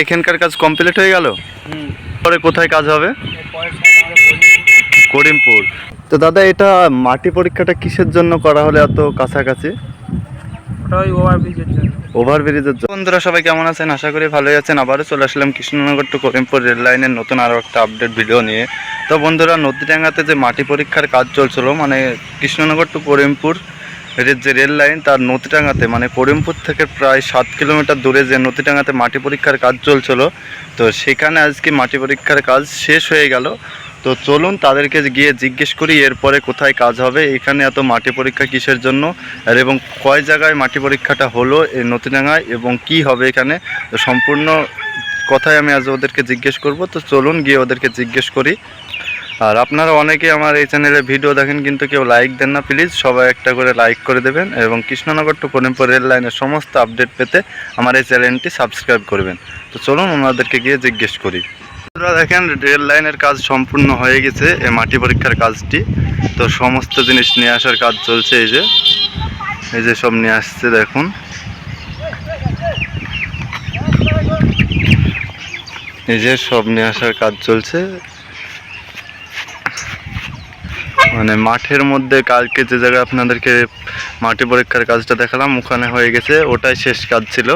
এখানকার কাজ কমপ্লিট হয়ে গেল? পরে কোথায় কাজ হবে? করিমপুর। তো দাদা এটা মাটি পরীক্ষাটা কিসের জন্য করা হলে এত কাছাকাছি? ওভারব্রিজের ওভারব্রিজের জন্য। বন্ধুরা সবাই কেমন আছেন? আশা করি ভালোই আছেন। আবারও চলে আসলাম কৃষ্ণনগর টু করিমপুর রেল লাইনের নতুন আরও একটা আপডেট ভিডিও নিয়ে। তো বন্ধুরা নদীডাঙ্গাতে যে মাটি পরীক্ষার কাজ চলছিল মানে কৃষ্ণনগর টু করিমপুর এর যে রেল লাইন, তার নদীডাঙ্গাতে মানে করিমপুর থেকে প্রায় সাত কিলোমিটার দূরে যে নদীডাঙ্গাতে মাটি পরীক্ষার কাজ চলছিল, তো সেখানে আজকে মাটি পরীক্ষার কাজ শেষ হয়ে গেল। তো চলুন তাদেরকে গিয়ে জিজ্ঞেস করি, এরপরে কোথায় কাজ হবে, এখানে এত মাটি পরীক্ষা কিসের জন্য, আর এবং কয় জায়গায় মাটি পরীক্ষাটা হলো এই নতুনডাঙ্গায় এবং কি হবে এখানে? তো সম্পূর্ণ কথাই আমি আজ ওদেরকে জিজ্ঞেস করব। তো চলুন গিয়ে ওদেরকে জিজ্ঞেস করি। আর আপনারা অনেকে আমার এই চ্যানেলে ভিডিও দেখেন, কিন্তু কেউ লাইক দেন না প্লিজ সবাই একটা করে লাইক করে দেবেন এবং কৃষ্ণনগর টু করিমপুর রেল লাইনের সমস্ত আপডেট পেতে আমার এই চ্যানেলটি সাবস্ক্রাইব করবেন। তো চলুন ওনাদেরকে গিয়ে জিজ্ঞেস করি। আপনারা দেখেন রেল লাইনের কাজ সম্পূর্ণ হয়ে গেছে, এই মাটি পরীক্ষার কাজটি। তো সমস্ত জিনিস নিয়ে আসার কাজ চলছে এই যে। এই যে সব নিয়ে আসছে, দেখুন। এই যে সব নিয়ে আসার কাজ চলছে। মানে মাঠের মধ্যে কালকে যে জায়গায় আপনাদেরকে মাটি পরীক্ষার কাজটা দেখালাম, ওখানে হয়ে গেছে, ওটাই শেষ কাজ ছিল।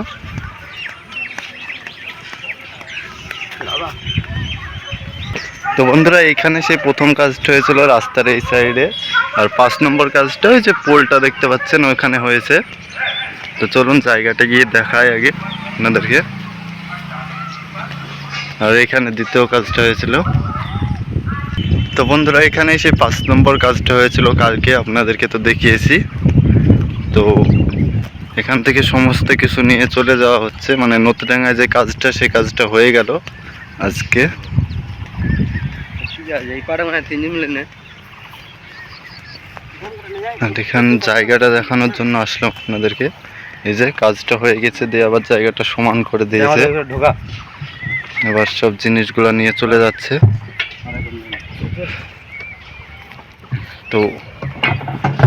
তো বন্ধুরা, এখানে সেই প্রথম কাজটা হয়েছিল রাস্তার এই সাইডে, আর পাঁচ নম্বর কাজটা যে পোলটা দেখতে পাচ্ছেন, ওইখানে হয়েছে। তো চলুন জায়গাটা গিয়ে দেখায় আগে আপনাদেরকে। আর এখানে দ্বিতীয় কাজটা হয়েছিল। তো বন্ধুরা এখানে সেই পাঁচ নম্বর কাজটা হয়েছিল কালকে আপনাদেরকে তো দেখিয়েছি। তো এখান থেকে সমস্ত কিছু নিয়ে চলে যাওয়া হচ্ছে মানে নতুনডাঙ্গায় যে কাজটা সেই কাজটা হয়ে গেল আজকে। এখান জায়গাটা দেখানোর জন্য আসলাম আপনাদেরকে। এই যে কাজটা হয়ে গেছে দিয়ে আবার জায়গাটা সমান করে দিয়েছে। এবার সব জিনিসগুলো নিয়ে চলে যাচ্ছে। তো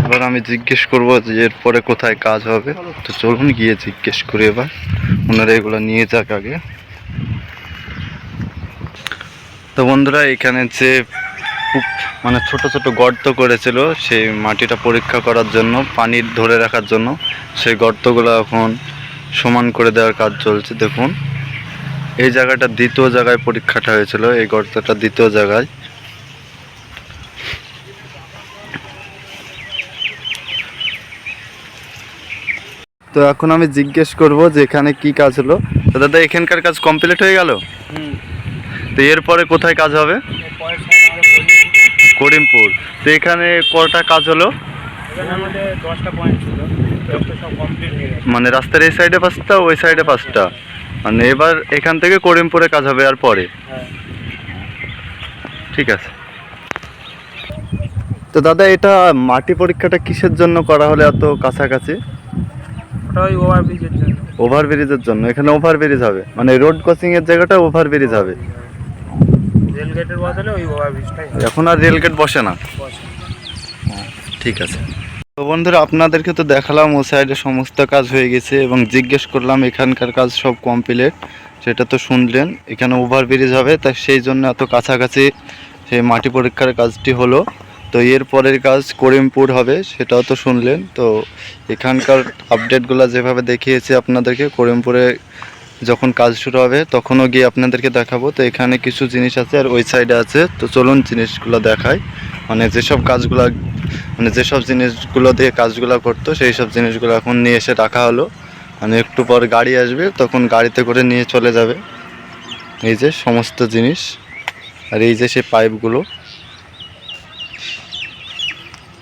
এবার আমি জিজ্ঞেস করব যে এরপরে কোথায় কাজ হবে। তো চলুন গিয়ে জিজ্ঞেস করি এবার। ওনারা এগুলো নিয়ে যাক আগে। তো বন্ধুরা, এখানে যে মানে ছোট ছোট গর্ত করেছিল, সেই মাটিটা পরীক্ষা করার জন্য পানি ধরে রাখার জন্য, সেই গর্তগুলো এখন সমান করে দেওয়ার কাজ চলছে। দেখুন, এই জায়গাটা দ্বিতীয় জায়গায় পরীক্ষাটা হয়েছিল, এই গর্তটা দ্বিতীয় জায়গায়। তো এখন আমি জিজ্ঞেস করব যে এখানে কি কাজ হলো। তো দাদা এখানকার কাজ কমপ্লিট হয়ে গেল? তো এরপরে কোথায় কাজ হবে? করিমপুর। তো এখানে কটা কাজ হলো? মানে রাস্তার এই সাইডে পাঁচটা ওই সাইডে পাঁচটা। মানে এবার এখান থেকে করিমপুরে কাজ হবে আর পরে? হ্যাঁ। ঠিক আছে। তো দাদা এটা মাটি পরীক্ষাটা কিসের জন্য করা হলে এত কাছাকাছি? ওটা ওই ওভারব্রিজের জন্য। ওভারব্রিজের জন্য। এখানে ওভারব্রিজ হবে। মানে রোড ক্রসিং এর জায়গাটা ওভারব্রিজ হবে। রেল গেটের বদলে ওই ওভারব্রিজটাই এখন আর রেল গেট বসে না। ঠিক আছে। তো বন্ধুরা আপনাদেরকে তো দেখালাম ও সাইডে সমস্ত কাজ হয়ে গেছে এবং জিজ্ঞেস করলাম এখানকার কাজ সব কমপ্লিট সেটা তো শুনলেন। এখানে ওভারব্রিজ হবে তাই সেই জন্য এত কাছাকাছি সেই মাটি পরীক্ষার কাজটি হলো। তো এর পরের কাজ করিমপুর হবে, সেটাও তো শুনলেন। তো এখানকার আপডেটগুলো যেভাবে দেখিয়েছি আপনাদেরকে, করিমপুরে যখন কাজ শুরু হবে, তখনও গিয়ে আপনাদেরকে দেখাবো। তো এখানে কিছু জিনিস আছে আর ওই সাইডে আছে। তো চলুন জিনিসগুলো দেখাই। মানে যেসব কাজগুলো মানে যেসব জিনিসগুলো দিয়ে কাজগুলো করতো, সেই সব জিনিসগুলো এখন নিয়ে এসে রাখা হলো। মানে একটু পর গাড়ি আসবে, তখন গাড়িতে করে নিয়ে চলে যাবে। এই যে সমস্ত জিনিস। আর এই যে সে পাইপগুলো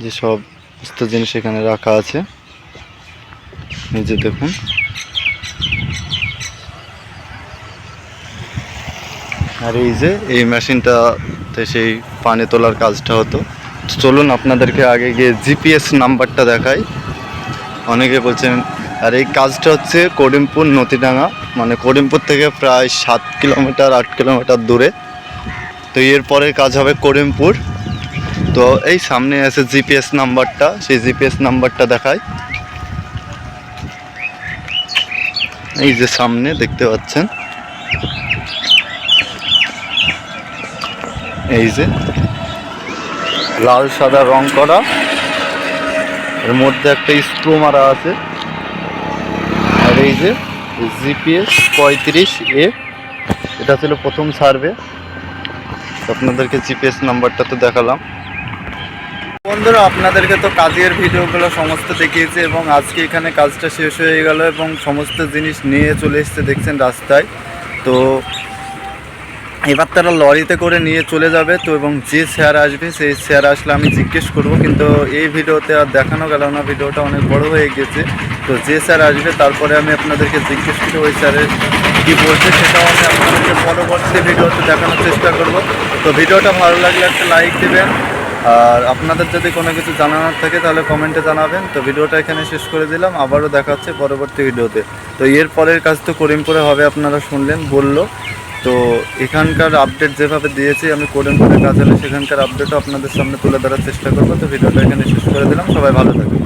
যে সব সমস্ত জিনিস এখানে রাখা আছে। নিজে দেখুন। আর এই যে, এই মেশিনটাতে সেই পানি তোলার কাজটা হতো। চলুন আপনাদেরকে আগে গিয়ে জিপিএস নাম্বারটা দেখাই। অনেকে বলছেন, আর এই কাজটা হচ্ছে করিমপুর নদীডাঙ্গা। মানে করিমপুর থেকে প্রায় সাত কিলোমিটার, আট কিলোমিটার দূরে। তো এরপরে কাজ হবে করিমপুর। তো এই সামনে আছে জিপিএস নাম্বারটা, সেই জিপিএস নাম্বারটা দেখাই। এই যে সামনে দেখতে পাচ্ছেন। এই যে লাল, সাদা রং করা। এর মধ্যে একটা স্ক্রু মারা আছে। আর এই যে জিপিএস পঁয়ত্রিশ এ, এটা ছিল প্রথম সার্ভে। আপনাদেরকে জিপিএস নাম্বারটা তো দেখালাম। বন্ধুরা, আপনাদেরকে তো কাজের ভিডিওগুলো সমস্ত দেখিয়েছি এবং আজকে এখানে কাজটা শেষ হয়ে গেল এবং সমস্ত জিনিস নিয়ে চলে এসছে, দেখছেন রাস্তায়। তো এবার তারা লরিতে করে নিয়ে চলে যাবে, তো এবং যে শেয়ার আসবে, সেই শেয়ার আসলে আমি জিজ্ঞেস করব, কিন্তু এই ভিডিওতে আর দেখানো গেল না, ভিডিওটা অনেক বড় হয়ে গেছে। তো যে স্যার আসবে, তারপরে আমি আপনাদেরকে জিজ্ঞেস করে ওই স্যারের কী বলছে, সেটাও আমি আপনাদেরকে পরবর্তী ভিডিওতে দেখানোর চেষ্টা করব। তো ভিডিওটা ভালো লাগলে একটা লাইক দেবেন আর আপনাদের যদি কোনো কিছু জানানোর থাকে তাহলে কমেন্টে জানাবেন। তো ভিডিওটা এখানে শেষ করে দিলাম, আবারও দেখা হচ্ছে পরবর্তী ভিডিওতে। তো এর পরের কাজ তো করিমপুরে হবে আপনারা শুনলেন, বলল। তো এখানকার আপডেট যেভাবে দিয়েছি, আমি করিমপুরে কাজ হলে সেখানকার আপডেটও আপনাদের সামনে তুলে ধরার চেষ্টা করব। তো ভিডিওটা এখানে শেষ করে দিলাম, সবাই ভালো থাকবেন।